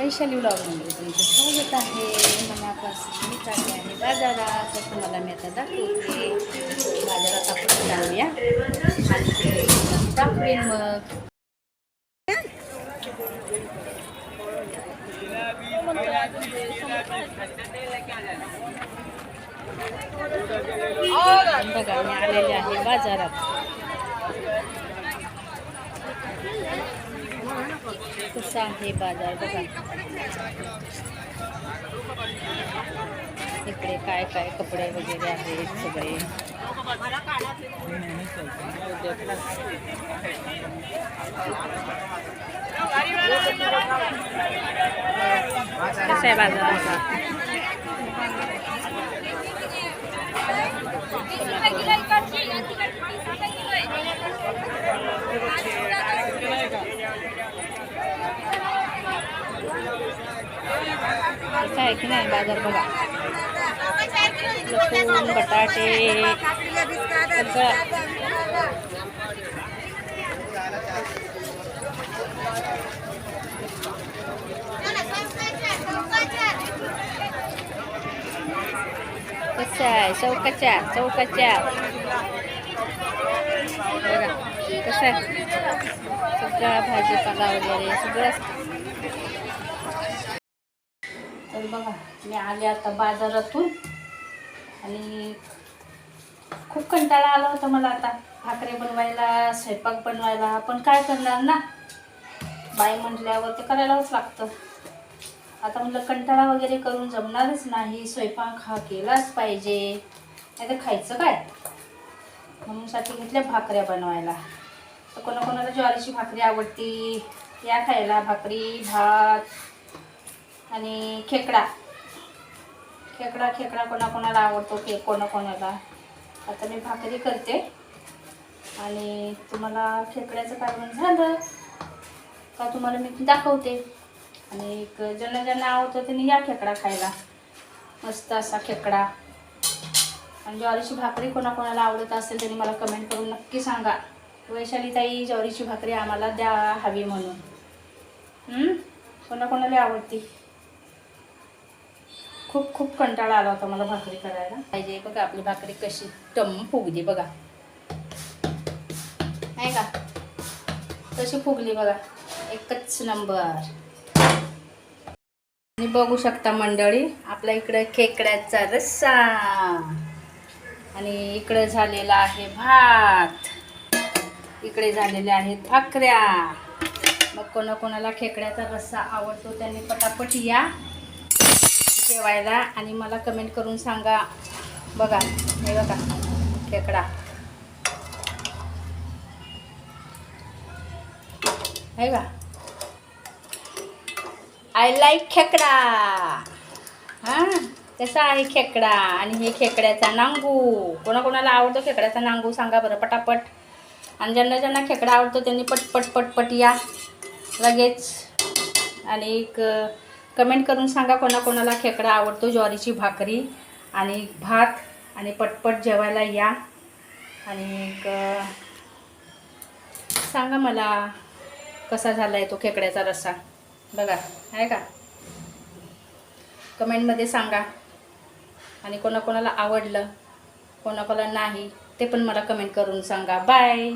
वैशाली ब्लॉगमध्ये तुमचं स्वागत आहे मनापासून मी चालले आहे बाजारात तर तुम्हाला मी आता दाखवते बाजारात आपण जाऊया आणि ते दाखवेन मग बघा मी आलेले आहे बाजारात कसा आहे बाजार बघा. इकडे काय काय कपडे वगैरे आहेत सगळे. कसा आहे बाजार? कसा आहे की नाही बाजार बघा लसूण बटाटे सगळं कसं आहे चौकाच्या चौकाच्या बघा कसं आहे सगळा भाजीपाला वगैरे सगळं तर बघा मी आले आता बाजारातून. आणि खूप कंटाळा आला होता मला आता. भाकरे बनवायला स्वयंपाक बनवायला. पण काय करणार ना? बाई म्हटल्यावर ते करायलाच लागतं. आता म्हटलं कंटाळा वगैरे करून जमणारच नाही. स्वयंपाक हा केलाच पाहिजे. नाही तर खायचं काय? म्हणून साठी घेतल्या भाकऱ्या बनवायला. तर कोणाकोणाला ज्वारीची भाकरी आवडती या खायला भाकरी भात आणि खेकडा. खेकडा खेकडा कोणाकोणाला आवडतो के कोणाकोणाला. आता मी भाकरी करते. आणि तुम्हाला खेकड्याचं कारण झालं का तुम्हाला मी दाखवते. आणि एक ज्यांना ज्यांना आवडतं त्यांनी या खेकडा खायला. मस्त असा खेकडा. आणि ज्वारीची भाकरी कोणाकोणाला आवडत असेल त्यांनी मला कमेंट करून नक्की सांगा. वैशाली ताई ज्वारीची भाकरी आम्हाला द्या हवी म्हणून. कोणाकोणाला आवडती? खूप खूप कंटाळा आला होता मला भाकरी करायला. पाहिजे बघा आपली भाकरी कशी टम फुगली बघा. आहे का? कशी फुगली बघा. एकच नंबर. आणि बघू शकता मंडळी आपल्या इकडं खेकड्याचा रस्सा. आणि इकडं झालेला आहे भात. इकडे झालेल्या आहेत भाकऱ्या. मग कोणाकोणाला खेकड्याचा रस्सा आवडतो त्यांनी पटापट या. जेवायला आणि मला कमेंट करून सांगा. बघा हे बघा खेकडा. आहे का आय लाईक खेकडा. हां कसा आहे खेकडा? आणि हे खेकड्याचा नांगू. कोणाकोणाला आवडतो खेकड्याचा नांगू सांगा बरं पटापट. आणि ज्यांना ज्यांना खेकडा आवडतो त्यांनी पटपट पटपट या. लगेच. आणि एक कमेंट करून सांगा कोणाकोणाला खेकडा आवडतो ज्वारीची भाकरी आणि भात आणि पटपट जेवायला या. आणि सांगा मला कसा झाला आहे तो खेकड्याचा रस्सा. बघा आहे का? कमेंटमध्ये सांगा. आणि कोणाकोणाला आवडलं कोणाकोणाला नाही ते पण मला कमेंट करून सांगा. बाय!